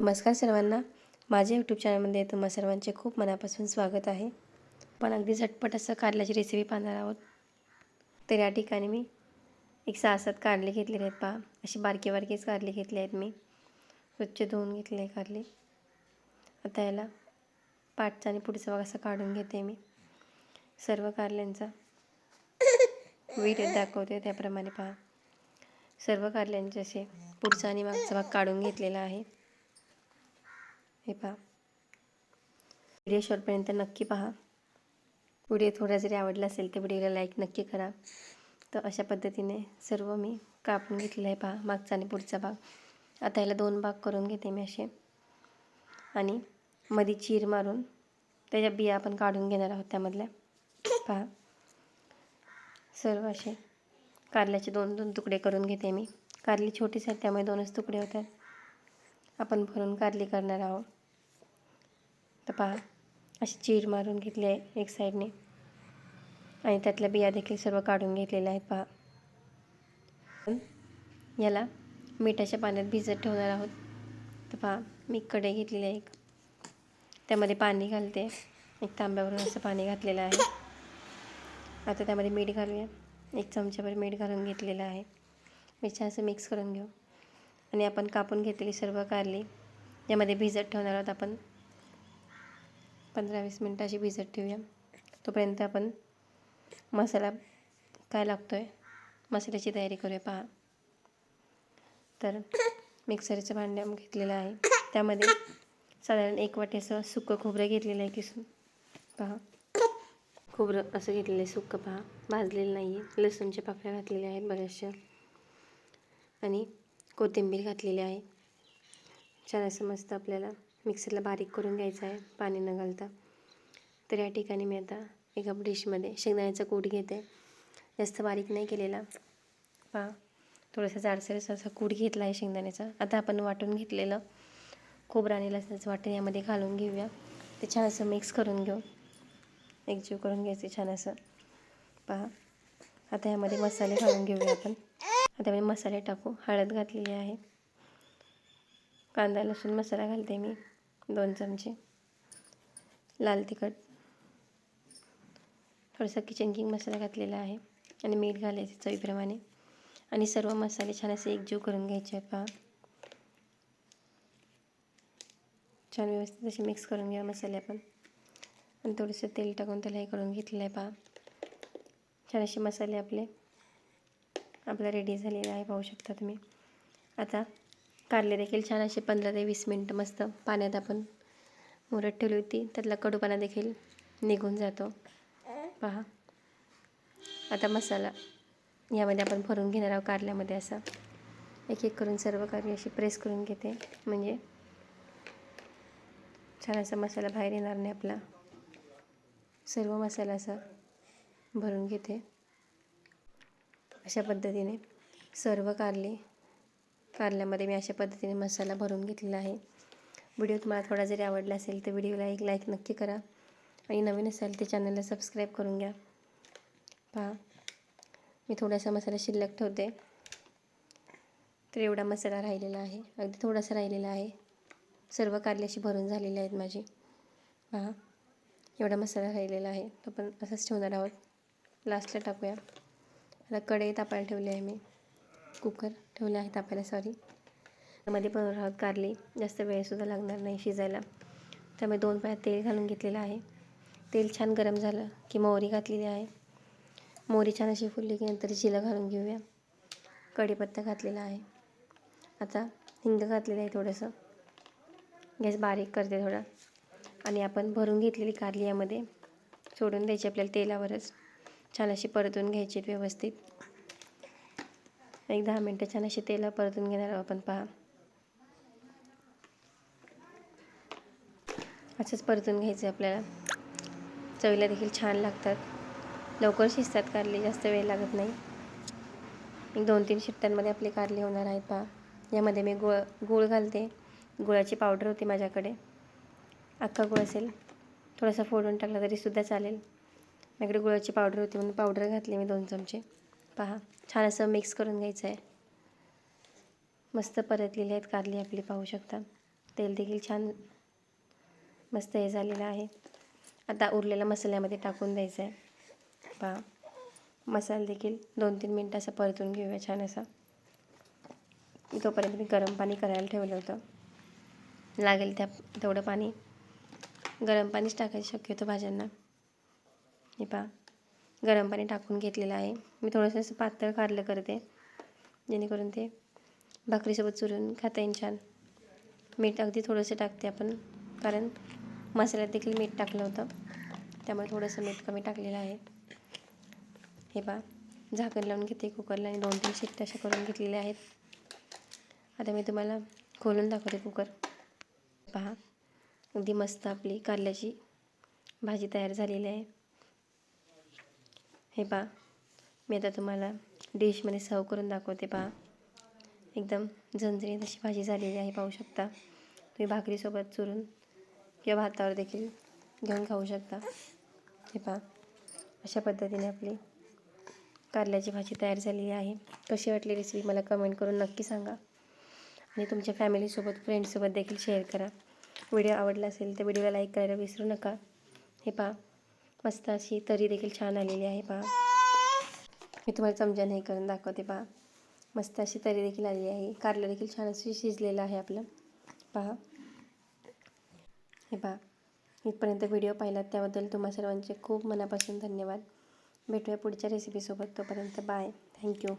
नमस्कार सर्वांना. माझ्या यूट्यूब चॅनलमध्ये तुम्हा सर्वांचे खूप मनापासून स्वागत आहे. पण अगदी झटपट असं कारल्याची रेसिपी पाहणार आहोत. तर या ठिकाणी मी एक सहा सात कारले घेतलेले आहेत पहा. असे बारके बारकेच कारले घेतले आहेत मी. स्वच्छ धुवून घेतले आहे कारले. आता याला पाठचा आणि पुढचा भाग असा काढून घेते मी. सर्व कारल्यांचा व्हिडिओ दाखवते त्याप्रमाणे पहा. सर्व कारल्यांचे असे पुढचा आणि मागचा भाग काढून घेतलेला आहे. हे पहा. व्हिडिओ शॉर्टपर्यंत नक्की पहा. व्हिडिओ थोडा जरी आवडला असेल तर व्हिडिओला लाईक नक्की करा. तर अशा पद्धतीने सर्व मी कापून घेतलेलं आहे पहा मागचा आणि पुढचा भाग. आता ह्याला दोन भाग करून घेते मी असे. आणि मध्ये चीर मारून त्याच्या बिया आपण काढून घेणार आहोत त्यामधल्या. पहा. सर्व असे कारल्याचे दोन दोन तुकडे करून घेते मी. कारली छोटीच आहेत त्यामुळे दोनच तुकडे होतात. आपण भरून कारली करणार आहोत. तर पहा अशी चीर मारून घेतली आहे एक साईडने. आणि त्यातल्या बिया देखील सर्व काढून घेतलेल्या आहेत पहा. याला मिठाच्या पाण्यात भिजत ठेवणार आहोत. तर पहा मी कढई घेतलेली आहे एक. त्यामध्ये पाणी घालते. एक तांब्यावरून असं पाणी घातलेलं आहे. आता त्यामध्ये मीठ घालूया. एक चमच्याभर मीठ घालून घेतलेलं आहे. मी असं मिक्स करून घेऊ. आणि आपण कापून घेतलेली सर्व कारली यामध्ये भिजत ठेवणार आहोत आपण. पंधरा वीस मिनटं अशी भिजत ठेवूया. तोपर्यंत आपण मसाला काय लागतो आहे मसाल्याची तयारी करूया. पहा. तर मिक्सरचं भांड्या घेतलेलं आहे. त्यामध्ये साधारण एक वाटी असं सुकं खोबरं घेतलेलं आहे किसून. पहा. खोबरं असं घेतलेलं आहे सुकं पहा. भाजलेलं नाही आहे लसूणच्या पाकळ्या घातलेल्या आहेत बऱ्याचशा. आणि कोथिंबीर घातलेली आहे. छान असं मस्त आपल्याला मिक्सरला बारीक करून घ्यायचं आहे पाणी न घालता. तर या ठिकाणी मी आता एका डिशमध्ये शेंगदाण्याचा कूट घेते. जास्त बारीक नाही केलेला. पहा थोडासा जाडसर असा कूट घेतला आहे शेंगदाण्याचा. आता आपण वाटून घेतलेलं खोबरं आणि लसणाचं वाटण यामध्ये घालून घेऊया. ते छान असं मिक्स करून घेऊ. एकजीव करून घ्यायचे छान असं. पहा आता यामध्ये मसाले घालून घेऊया आपण. आता मी मसाले टाकू. हळद घातलेली आहे. कांदा लसूण मसाला घालते मी. दोन चमचे. लाल तिखट. थोडासा किचन किंग मसाला घातलेला आहे. आणि मीठ घालायचे चवीप्रमाणे. आणि सर्व मसाले छान असे एकजीव करून घ्यायचे आहे पहा. छान व्यवस्थित असे मिक्स करून घ्या मसाले आपण. आणि थोडंसं तेल टाकून त्याला हे करून घेतलेलं आहे पहा. छान असे मसाले आपले. आपला रेडी झालेला आहे पाहू शकता तुम्ही. आता कारले देखील छान असे पंधरा ते वीस मिनटं मस्त पाण्यात आपण मुरत ठेवली होती. त्यातला कडूपणा देखील निघून जातो. पहा. आता मसाला यामध्ये आपण भरून घेणार आहोत कारल्यामध्ये असा. एक एक करून सर्व कारले अशी प्रेस करून घेते. म्हणजे छान असा मसाला बाहेर येणार नाही आपला. सर्व मसाला असा भरून घेते. अशा पद्धतीने सर्व कारले कारल्यामध्ये मी अशा पद्धतीने मसाला भरून घेतलेला आहे. व्हिडिओ तुम्हाला थोडा जरी आवडला असेल तर व्हिडिओला एक लाईक नक्की करा आणि नवीन असाल ते चॅनलला सबस्क्राईब करून घ्या. पहा मी थोडासा मसाला शिल्लक ठेवते. तर एवढा मसाला राहिलेला आहे. अगदी थोडासा राहिलेला आहे. सर्व कारले अशी भरून झालेले आहेत माझी. पहा एवढा मसाला राहिलेला आहे. तो पण असंच ठेवणार आहोत. लास्टला टाकूया. आता कढई तापायला ठेवली आहे मी. कुकर ठेवले आहे तापायला सॉरी त्यामध्ये पण राहत कारली जास्त वेळसुद्धा लागणार नाही शिजायला. त्यामुळे दोन पायात तेल घालून घेतलेलं आहे. तेल छान गरम झालं की मोहरी घातलेली आहे. मोहरी छान अशी फुलली की नंतर जिरं घालून घेऊया. कढीपत्ता घातलेला आहे. आता हिंग घातलेलं आहे थोडंसं. गॅस बारीक करते थोडा. आणि आपण भरून घेतलेली कारली यामध्ये सोडून द्यायची आपल्याला तेलावरच. छान अशी परतून घ्यायची व्यवस्थित. एक दहा मिनटं छान अशी तेला परतून घेणार आपण पहा. असंच परतून घ्यायचं आपल्याला. चवीला देखील छान लागतात. लवकर शिजतात कारले जास्त वेळ लागत नाही. एक दोन तीन शिट्ट्यांमध्ये आपले कारले होणार आहेत पहा. यामध्ये मी गुळ गूळ घालते. गुळाची पावडर होती माझ्याकडे. अख्खा गुळ असेल. थोडासा फोडून टाकला तरीसुद्धा चालेल. माझ्याकडे गुळाची पावडर होती म्हणून पावडर घातली मी दोन चमचे. पहा छान असं मिक्स करून घ्यायचं आहे. मस्त परतलेली आहेत कारली आपली पाहू शकता. तेल देखील छान मस्त हे झालेलं आहे. आता उरलेला मसाल्यामध्ये टाकून द्यायचं आहे. पहा मसाला देखील दोन तीन मिनटं असं परतून घेऊया छान असा. तोपर्यंत मी गरम पाणी करायला ठेवलं होतं. लागेल त्या तेवढं पाणी. गरम पाणीच टाकायचं शक्यतो भाज्यांना. हे पहा. गरम पाणी टाकून घेतलेलं आहे. मी थोडंसं असं पातळ कारलं करते. जेणेकरून ते भाकरीसोबत चुरून खाता येईल छान. मीठ अगदी थोडंसं टाकते आपण. कारण मसाल्यात देखील मीठ टाकलं होतं. त्यामुळे थोडंसं मीठ कमी टाकलेलं आहे. हे पहा. झाकण लावून घेते कुकरला आणि दोन तीन शिट्ट्या अशा करून घेतलेल्या आहेत. आता मी तुम्हाला खोलून दाखवते कुकर. पहा. अगदी मस्त आपली कारल्याची भाजी तयार झालेली आहे. हे पहा. मी आता तुम्हाला डिशमध्ये सर्व करून दाखवते पहा. एकदम झणझणीत अशी भाजी झालेली आहे पाहू शकता. तुम्ही भाकरीसोबत चुरून किंवा भातावर देखील घेऊन खाऊ शकता. हे पहा. अशा पद्धतीने आपली कारल्याची भाजी तयार झालेली आहे. कशी वाटली रेसिपी मला कमेंट करून नक्की सांगा. आणि तुमच्या फॅमिलीसोबत फ्रेंड्ससोबत देखील शेअर करा. व्हिडिओ आवडला असेल तर व्हिडिओला लाईक करायला विसरू नका. हे पहा. मस्त अशी तरी देखील छान आलेली आहे पहा. मी तुम्हाला चमच्याने हे करून दाखवते पहा. मस्त अशी तरी देखील आलेली आहे. कारलं देखील छान अशी शिजलेलं आहे आपलं. पहा. हे पहा. इथपर्यंत व्हिडिओ पाहिलात त्याबद्दल तुम्हा सर्वांचे खूप मनापासून धन्यवाद. भेटूया पुढच्या रेसिपीसोबत तोपर्यंत बाय थँक्यू